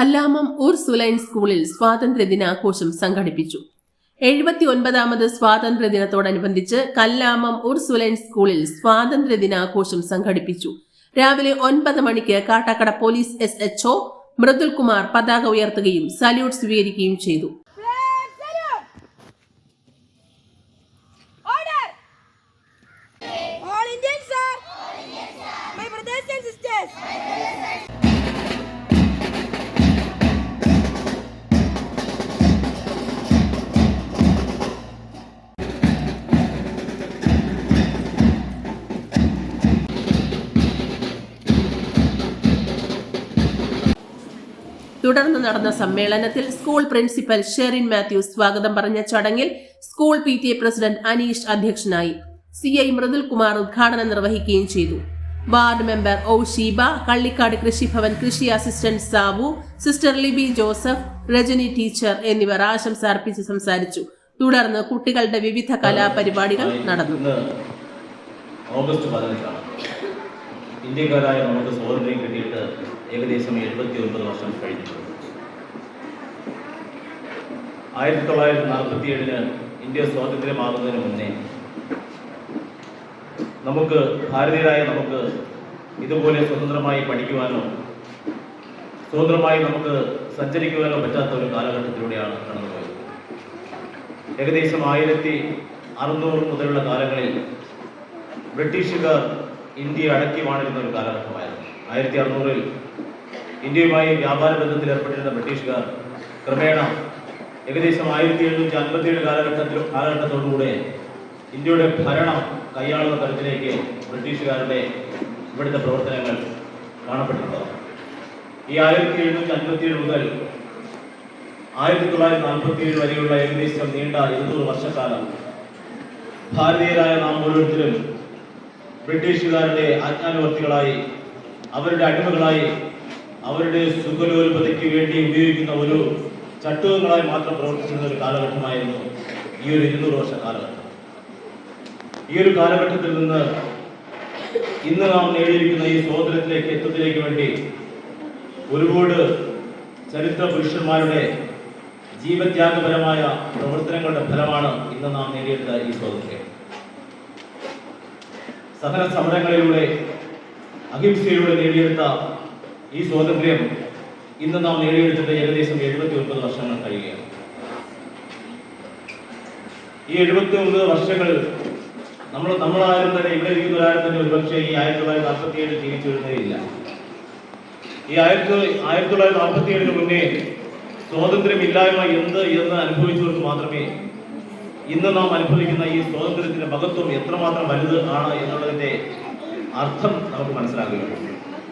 Kallamam Ursuline സ്കൂളിൽ സ്വാതന്ത്ര്യ ദിനാഘോഷം സംഘടിപ്പിച്ചു. എഴുപത്തി ഒൻപതാമത് സ്വാതന്ത്ര്യ ദിനത്തോടനുബന്ധിച്ച് കല്ലാമം ഉർസുലൈൻ സ്കൂളിൽ സ്വാതന്ത്ര്യ ദിനാഘോഷം സംഘടിപ്പിച്ചു. രാവിലെ ഒൻപത് മണിക്ക് കാട്ടാക്കട പോലീസ് എസ് മൃദുൽ कुमार പതാക ഉയർത്തുകയും സല്യൂട്ട് സ്വീകരിക്കുകയും ചെയ്തു. Flag തുടർന്ന് നടന്ന സമ്മേളനത്തിൽ സ്കൂൾ പ്രിൻസിപ്പൽ ഷെറിൻ മാത്യു സ്വാഗതം പറഞ്ഞ ചടങ്ങിൽ school P T A president Anish അധ്യക്ഷനായി. സി ഐ മൃദുൽകുമാർ ഉദ്ഘാടനം നിർവഹിക്കുകയും ചെയ്തു. Ward member O Sheeba Kallikkad Krishibhavan കൃഷി assistant Sabu sister Libi Joseph Rajani teacher എന്നിവർ ആശംസ അർപ്പിച്ച് സംസാരിച്ചു. തുടർന്ന് കുട്ടികളുടെ വിവിധ കലാപരിപാടികൾ നടന്നു. ഓഗസ്റ്റ് ഇന്ത്യക്കാരായ നമുക്ക് സ്വാതന്ത്ര്യം കിട്ടിയിട്ട് ഏകദേശം എഴുപത്തി ഒൻപത് വർഷം കഴിഞ്ഞു. ആയിരത്തി തൊള്ളായിരത്തി നാൽപ്പത്തി ഏഴിന് ഇന്ത്യ സ്വാതന്ത്ര്യമാകുന്നതിന് മുന്നേ നമുക്ക് ഭാരതീയരായ നമുക്ക് ഇതുപോലെ സ്വതന്ത്രമായി പഠിക്കുവാനോ സ്വതന്ത്രമായി നമുക്ക് സഞ്ചരിക്കുവാനോ പറ്റാത്ത ഒരു കാലഘട്ടത്തിലൂടെയാണ് കടന്നുപോയത്. ഏകദേശം ആയിരത്തി അറുന്നൂറ് മുതലുള്ള കാലങ്ങളിൽ ബ്രിട്ടീഷുകാർ ഇന്ത്യയെ അടക്കി വാണിരുന്ന ഒരു കാലഘട്ടമായിരുന്നു. ആയിരത്തി അറുന്നൂറിൽ ഇന്ത്യയുമായി വ്യാപാര ബന്ധത്തിൽ ഏർപ്പെട്ടിരുന്ന ബ്രിട്ടീഷുകാർ ക്രമേണ ഏകദേശം ആയിരത്തി എഴുന്നൂറ്റി അൻപത്തിയേഴ് കാലഘട്ടത്തിൽ കാലഘട്ടത്തോടുകൂടെ ഇന്ത്യയുടെ ഭരണം കൈയാളുന്ന തരത്തിലേക്ക് ബ്രിട്ടീഷുകാരുടെ ഇവിടുത്തെ പ്രവർത്തനങ്ങൾ കാണപ്പെട്ടിട്ടുള്ളത് ഈ ആയിരത്തി എഴുന്നൂറ്റി അൻപത്തിയേഴ് മുതൽ ആയിരത്തി തൊള്ളായിരത്തി നാൽപ്പത്തി ഏഴ് വരെയുള്ള ഏകദേശം നീണ്ട ഇരുന്നൂറ് വർഷക്കാലം ഭാരതീയരായ നാം ഓരോരുത്തരും ബ്രിട്ടീഷുകാരുടെ ആജ്ഞാനുവർത്തികളായി അവരുടെ അടിമകളായി അവരുടെ സുഖലോൽപതയ്ക്ക് വേണ്ടി ഉപയോഗിക്കുന്ന ഒരു ചട്ടുകങ്ങളായി മാത്രം പ്രവർത്തിച്ചിരുന്ന ഒരു കാലഘട്ടമായിരുന്നു ഈ ഒരു ഇരുന്നൂറ് വർഷ കാലഘട്ടം. ഈ ഒരു കാലഘട്ടത്തിൽ നിന്ന് ഇന്ന് നാം നേടിയിരിക്കുന്ന ഈ സ്വാതന്ത്ര്യത്തിലേക്ക് എത്തുന്നതിലേക്ക് വേണ്ടി ഒരുപാട് ചരിത്ര പുരുഷന്മാരുടെ ജീവത്യാഗപരമായ പ്രവർത്തനങ്ങളുടെ ഫലമാണ് ഇന്ന് നാം നേടിയെടുത്ത ഈ സ്വാതന്ത്ര്യം. സഹന സമരങ്ങളിലൂടെ അഹിംസയിലൂടെ നേടിയെടുത്ത ഈ സ്വാതന്ത്ര്യം ഇന്ന് നാം നേടിയെടുത്തിട്ട് ഏകദേശം എഴുപത്തി ഒൻപത് വർഷങ്ങൾ കഴിയുകയാണ്. ഈ എഴുപത്തി ഒൻപത് വർഷങ്ങൾ നമ്മൾ നമ്മളാരും തന്നെ ഇവിടെ ഇരിക്കുന്ന ഇരിക്കുന്നവരാരും തന്നെ ഒരുപക്ഷെ ഈ ആയിരത്തി തൊള്ളായിരത്തി നാൽപ്പത്തി ഏഴ് ജീവിച്ചു വരുന്നതില്ല ഈ ആയിരത്തി ആയിരത്തി തൊള്ളായിരത്തി നാൽപ്പത്തി ഏഴിന് മുന്നേ സ്വാതന്ത്ര്യമില്ലായ്മ എന്ത് എന്ന് അനുഭവിച്ചവർക്ക് മാത്രമേ ഇന്ന് നാം അനുഭവിക്കുന്ന ഈ സ്വാതന്ത്ര്യത്തിന്റെ മഹത്വം എത്രമാത്രം വലുത് ആണ് എന്നുള്ളതിന്റെ അർത്ഥം നമുക്ക് മനസ്സിലാകുകയുള്ളൂ.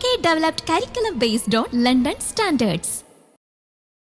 K developed curriculum based on London standards